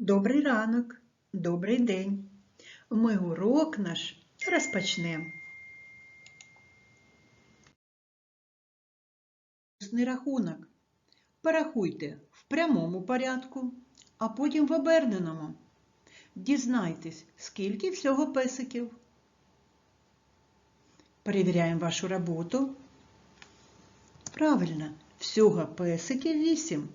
Добрий ранок, добрий день. Ми урок наш розпочнемо. Рахунок. Порахуйте в прямому порядку, а потім в оберненому. Дізнайтесь, скільки всього песиків. Перевіряємо вашу роботу. Правильно, всього песиків 8.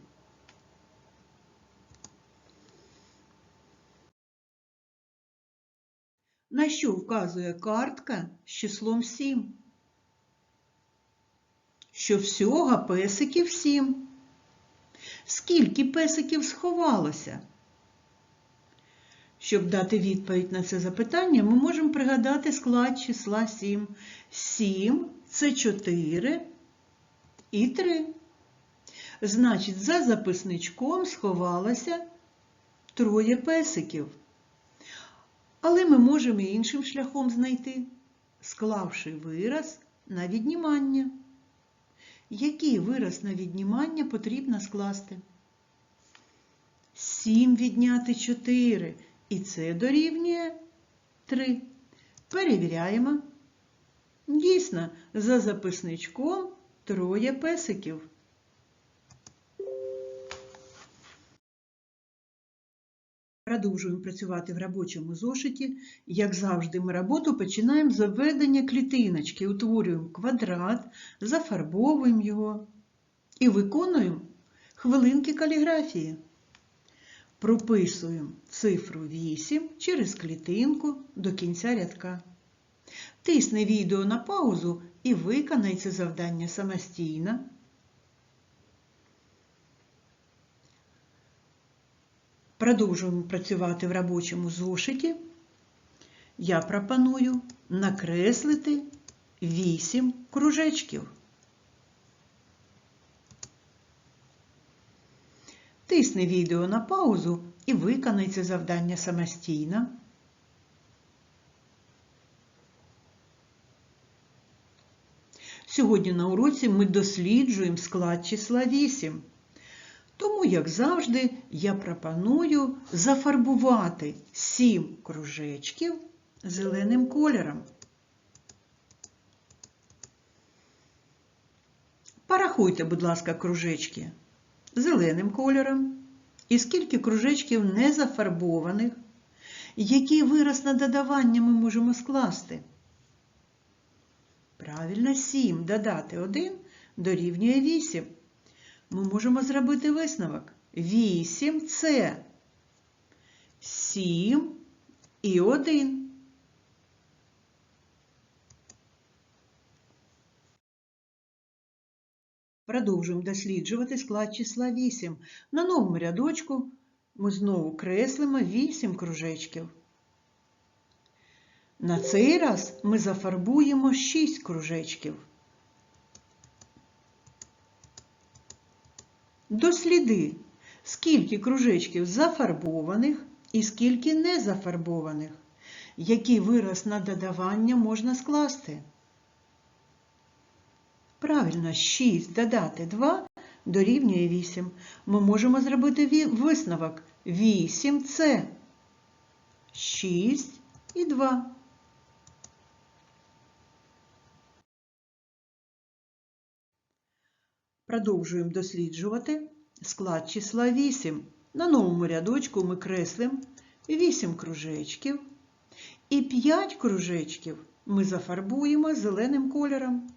На що вказує картка з числом 7? Що всього песиків 7. Скільки песиків сховалося? Щоб дати відповідь на це запитання, ми можемо пригадати склад числа 7. 7 це 4 і 3. Значить, за записничком сховалося троє песиків. Але ми можемо іншим шляхом знайти, склавши вираз на віднімання. Який вираз на віднімання потрібно скласти? 7 відняти 4, і це дорівнює 3. Перевіряємо. Дійсно, за записничком троє песиків. Продовжуємо працювати в робочому зошиті. Як завжди, ми роботу починаємо з введення клітиночки, утворюємо квадрат, зафарбовуємо його і виконуємо хвилинки каліграфії. Прописуємо цифру 8 через клітинку до кінця рядка. Тисни відео на паузу і виконай це завдання самостійно. Продовжуємо працювати в робочому зошиті. Я пропоную накреслити 8 кружечків. Тисни відео на паузу і виконай це завдання самостійно. Сьогодні на уроці ми досліджуємо склад числа 8. Тому, як завжди, я пропоную зафарбувати 7 кружечків зеленим кольором. Порахуйте, будь ласка, кружечки зеленим кольором. І скільки кружечків не зафарбованих, який вираз на додавання ми можемо скласти? Правильно, 7 додати 1 дорівнює 8. Ми можемо зробити висновок. 8 це 7 і 1. Продовжуємо досліджувати склад числа 8. На новому рядочку ми знову креслимо 8 кружечків. На цей раз ми зафарбуємо 6 кружечків. Досліди, скільки кружечків зафарбованих і скільки не зафарбованих. Який вираз на додавання можна скласти? Правильно, 6 додати 2 дорівнює 8. Ми можемо зробити висновок. 8 це 6 і 2. Продовжуємо досліджувати склад числа 8. На новому рядочку ми креслимо 8 кружечків. І 5 кружечків ми зафарбуємо зеленим кольором.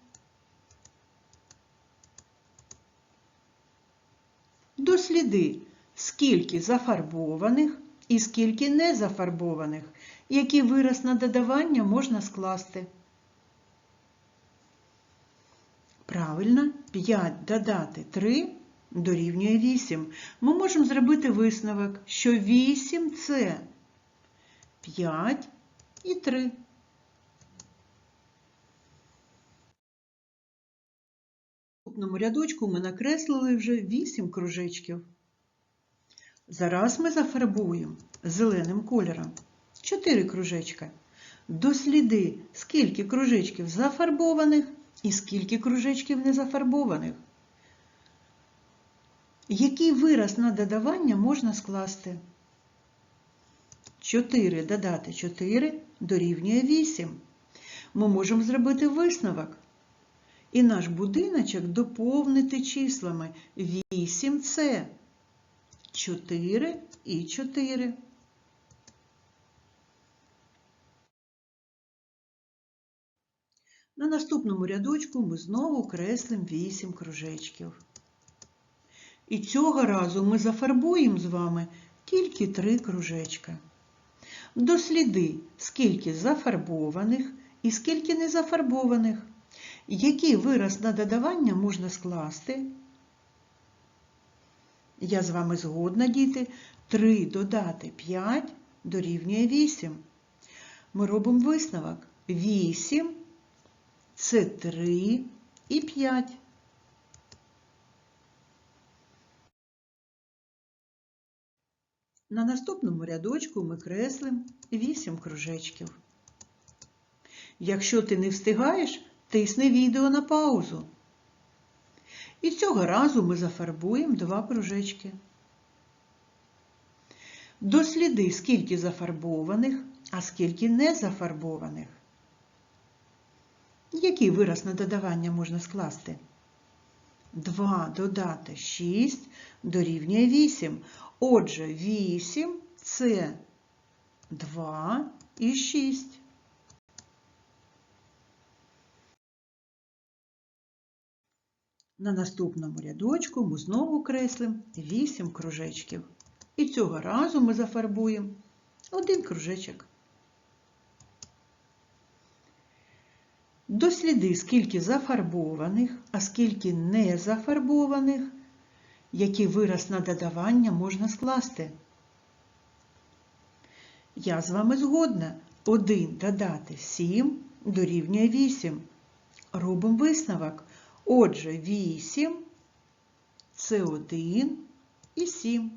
Досліди, скільки зафарбованих і скільки не зафарбованих, який вираз на додавання можна скласти. Правильно, 5 додати 3 дорівнює 8. Ми можемо зробити висновок, що 8 це 5 і 3. В наступному рядочку ми накреслили вже 8 кружечків. Зараз ми зафарбуємо зеленим кольором 4 кружечка. Досліди, скільки кружечків зафарбованих і скільки кружечків не зафарбованих. Який вираз на додавання можна скласти? 4 додати 4 дорівнює 8. Ми можемо зробити висновок. І наш будиночок доповнити числами 8 це 4 і 4. На наступному рядочку ми знову креслимо 8 кружечків. І цього разу ми зафарбуємо з вами тільки 3 кружечка. Досліди, скільки зафарбованих і скільки незафарбованих. Який вираз на додавання можна скласти? Я з вами згодна, діти. 3 додати 5 дорівнює 8. Ми робимо висновок. 8 це 3 і 5. На наступному рядочку ми креслимо 8 кружечків. Якщо ти не встигаєш, тисни відео на паузу. І цього разу ми зафарбуємо два кружечки. Досліди, скільки зафарбованих, а скільки не зафарбованих. Який вираз на додавання можна скласти? 2 додати 6 дорівнює 8. Отже, 8 це 2 і 6. На наступному рядочку ми знову креслимо 8 кружечків. І цього разу ми зафарбуємо один кружечок. Досліди, скільки зафарбованих, а скільки не зафарбованих, який вираз на додавання можна скласти. Я з вами згодна. 1 додати 7 дорівнює 8. Робимо висновок. Отже, 8 це 1 і 7.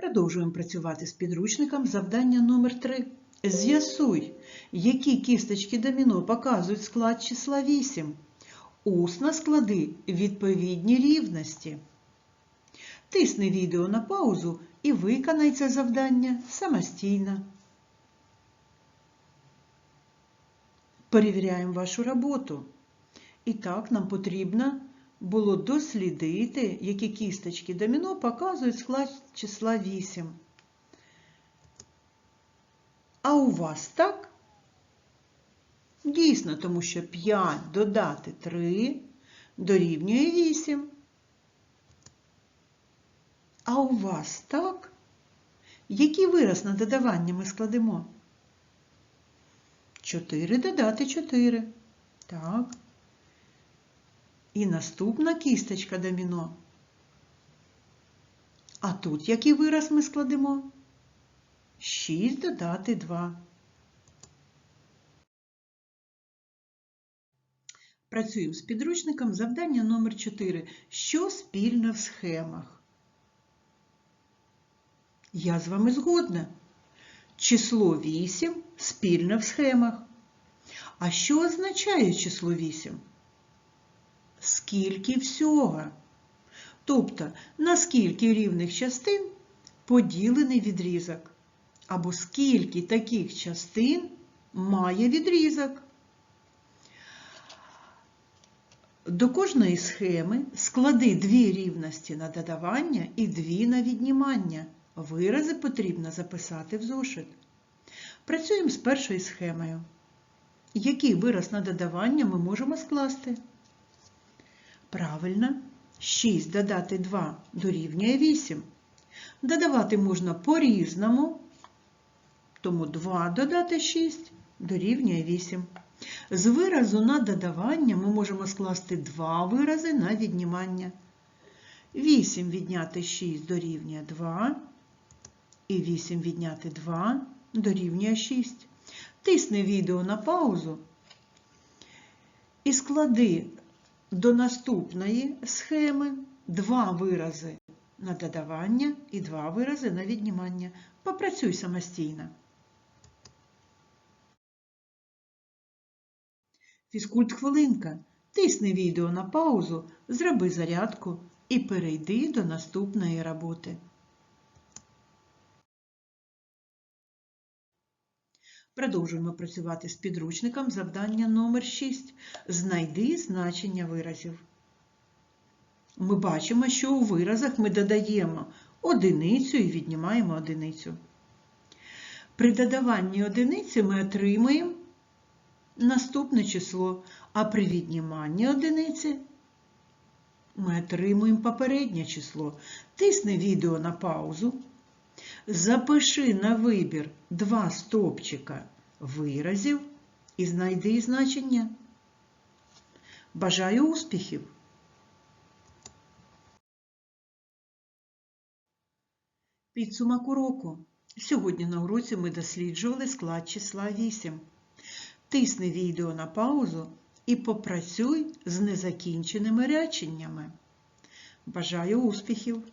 Продовжуємо працювати з підручником завдання номер 3. З'ясуй, які кісточки доміно показують склад числа 8. Усно склади відповідні рівності. Тисни відео на паузу і виконай це завдання самостійно. Перевіряємо вашу роботу. І так, нам потрібно було дослідити, які кісточки доміно показують склад числа 8. А у вас так? Дійсно, тому що 5 додати 3 дорівнює 8. А у вас так? Який вираз на додавання ми складемо? 4 додати 4. Так. І наступна кісточка доміно. А тут який вираз ми складемо? 6 додати 2. Працюємо з підручником завдання номер 4. Що спільно в схемах? Я з вами згодна. Число 8 спільне в схемах. А що означає число 8? Скільки всього? Тобто, на скільки рівних частин поділений відрізок? Або скільки таких частин має відрізок? До кожної схеми склади дві рівності на додавання і дві на віднімання. Вирази потрібно записати в зошит. Працюємо з першою схемою. Який вираз на додавання ми можемо скласти? Правильно, 6 додати 2 дорівнює 8. Додавати можна по-різному, тому 2 додати 6 дорівнює 8. З виразу на додавання ми можемо скласти два вирази на віднімання. 8 відняти 6 дорівнює 2. І 8 відняти 2 дорівнює 6. Тисни відео на паузу і склади до наступної схеми два вирази на додавання і два вирази на віднімання. Попрацюй самостійно. Фізкульт хвилинка. Тисни відео на паузу, зроби зарядку і перейди до наступної роботи. Продовжуємо працювати з підручником завдання номер 6. Знайди значення виразів. Ми бачимо, що у виразах ми додаємо одиницю і віднімаємо одиницю. При додаванні одиниці ми отримуємо наступне число, а при відніманні одиниці ми отримуємо попереднє число. Тисни відео на паузу. Запиши на вибір два стовпчика виразів і знайди значення. Бажаю успіхів! Підсумок уроку. Сьогодні на уроці ми досліджували склад числа 8. Тисни відео на паузу і попрацюй з незакінченими реченнями. Бажаю успіхів!